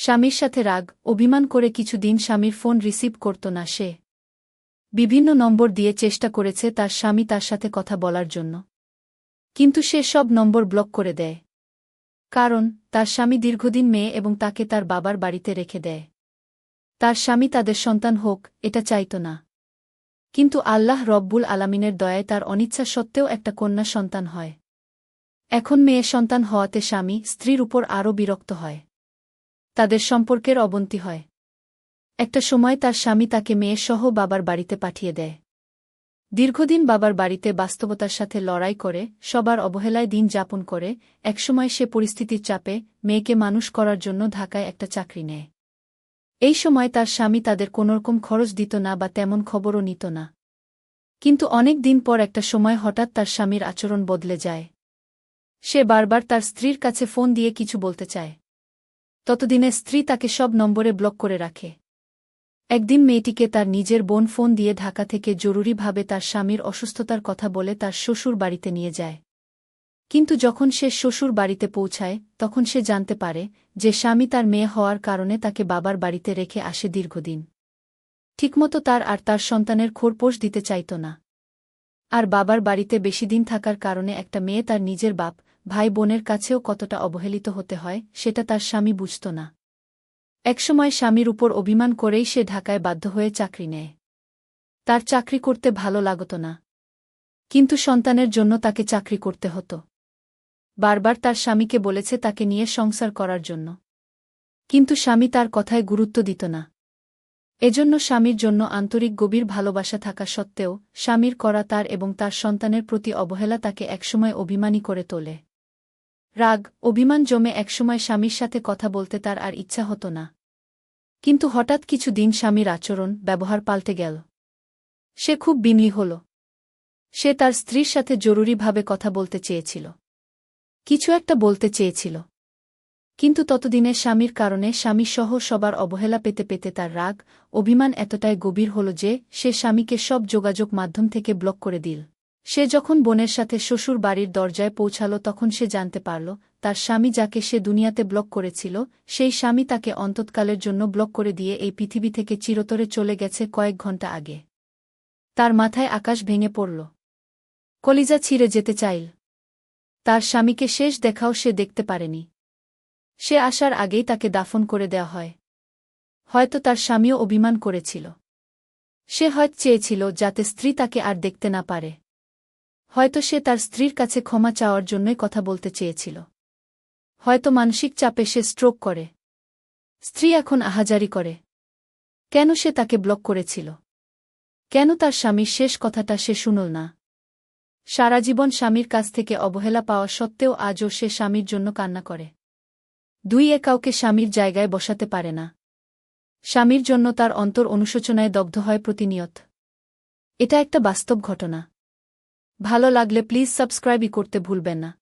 স্বামীর সাথে রাগ, অভিমান করে কিছুদিন স্বামীর ফোন রিসিভ করত না সে। বিভিন্ন নম্বর দিয়ে চেষ্টা করেছে তার স্বামী তার সাথে কথা বলার জন্য। কিন্তু সে সব নম্বর ব্লক করে দেয়। কারণ, তার স্বামী দীর্ঘদিন মেয়ে এবং তাকে তার বাবার বাড়িতে রেখে দেয়। তার স্বামী তাদের সন্তান হোক, এটা চাইত না। কিন্তু আল্লাহ রব্বুল আলামিনের দয়ায় তার অনিচ্ছা সত্ত্বেও একটা কন্যা সন্তান হয়। এখন মেয়ে সন্তান হওয়াতে স্বামী, স্ত্রীর উপর আরও বিরক্ত হয়। তাদের সম্পর্কের অবনতি হয়। একটা সময় তার স্বামী তাকে মেয়েসহ বাবার বাড়িতে পাঠিয়ে দেয়। দীর্ঘদিন বাবার বাড়িতে বাস্তবতার সাথে লড়াই করে, সবার অবহেলায় দিন যাপন করে, একসময় সে পরিস্থিতির চাপে মেয়েকে মানুষ করার জন্য ঢাকায় একটা চাকরি নেয়। এই সময় তার স্বামী তাদের কোনোরকম খরচ দিত না বা তেমন খবরও নিত না। কিন্তু অনেক দিন পর একটা সময় হঠাৎ তার স্বামীর আচরণ বদলে যায়। সে বারবার তার স্ত্রীর কাছে ফোন দিয়ে কিছু বলতে চায়। ততদিনে স্ত্রী তাকে সব নম্বরে ব্লক করে রাখে। একদিন মেয়েটিকে তার নিজের বোন ফোন দিয়ে ঢাকা থেকে জরুরিভাবে তার স্বামীর অসুস্থতার কথা বলে তার শ্বশুর বাড়িতে নিয়ে যায়। কিন্তু যখন সে শ্বশুর বাড়িতে পৌঁছায়, তখন সে জানতে পারে যে স্বামী তার মেয়ে হওয়ার কারণে তাকে বাবার বাড়িতে রেখে আসে দীর্ঘদিন। ঠিকমতো তার আর তার সন্তানের খোরপোষ দিতে চাইত না। আর বাবার বাড়িতে বেশি দিন থাকার কারণে একটা মেয়ে তার নিজের বাপ ভাই বোনের কাছেও কতটা অবহেলিত হতে হয়, সেটা তার স্বামী বুঝত না। একসময় স্বামীর উপর অভিমান করেই সে ঢাকায় বাধ্য হয়ে চাকরি নেয়। তার চাকরি করতে ভালো লাগত না। কিন্তু সন্তানের জন্য তাকে চাকরি করতে হতো। বারবার তার স্বামীকে বলেছে তাকে নিয়ে সংসার করার জন্য। কিন্তু স্বামী তার কথায় গুরুত্ব দিত না। এজন্য স্বামীর জন্য আন্তরিক গভীর ভালোবাসা থাকা সত্ত্বেও, স্বামীর করা তার এবং তার সন্তানের প্রতি অবহেলা তাকে একসময় অভিমানী করে তোলে। রাগ, অভিমান জমে একসময় স্বামীর সাথে কথা বলতে তার আর ইচ্ছা হতো না। কিন্তু হঠাৎ কিছু দিন স্বামীর আচরণ, ব্যবহার পাল্টে গেল। সে খুব বিনয়ী হল। সে তার স্ত্রীর সাথে জরুরিভাবে কথা বলতে চেয়েছিল। কিছু একটা বলতে চেয়েছিল। কিন্তু ততদিনে স্বামীর কারণে স্বামী সহ সবার অবহেলা পেতে পেতে তার রাগ, অভিমান এতটাই গভীর হল যে সে স্বামীকে সব যোগাযোগ মাধ্যম থেকে ব্লক করে দিল। সে যখন বোনের সাথে শ্বশুর বাড়ির দরজায় পৌঁছাল তখন সে জানতে পারল, তার স্বামী যাকে সে দুনিয়াতে ব্লক করেছিল, সেই স্বামী তাকে অন্তৎকালের জন্য ব্লক করে দিয়ে এই পৃথিবী থেকে চিরতরে চলে গেছে কয়েক ঘণ্টা আগে। তার মাথায় আকাশ ভেঙে পড়ল। কলিজা ছিঁড়ে যেতে চাইল। তার স্বামীকে শেষ দেখাও সে দেখতে পারেনি। সে আসার আগেই তাকে দাফন করে দেওয়া হয়। হয়তো তার স্বামীও অভিমান করেছিল। সে হয়ত চেয়েছিল যাতে স্ত্রী তাকে আর দেখতে না পারে। হয়তো সে তার স্ত্রীর কাছে ক্ষমা চাওয়ার জন্যই কথা বলতে চেয়েছিল। হয়তো মানসিক চাপে সে স্ট্রোক করে। স্ত্রী এখন আহাজারি করে। কেন সে তাকে ব্লক করেছিল? কেন তার স্বামীর শেষ কথাটা সে শুনল না? সারা জীবন স্বামীর কাছ থেকে অবহেলা পাওয়া সত্ত্বেও আজও সে স্বামীর জন্য কান্না করে। দুই এ কাউকে স্বামীর জায়গায় বসাতে পারে না। স্বামীর জন্য তার অন্তর অনুশোচনায় দগ্ধ হয় প্রতিনিয়ত। এটা একটা বাস্তব ঘটনা। ভালো লাগলে প্লিজ সাবস্ক্রাইবই করতে ভুলবেন না।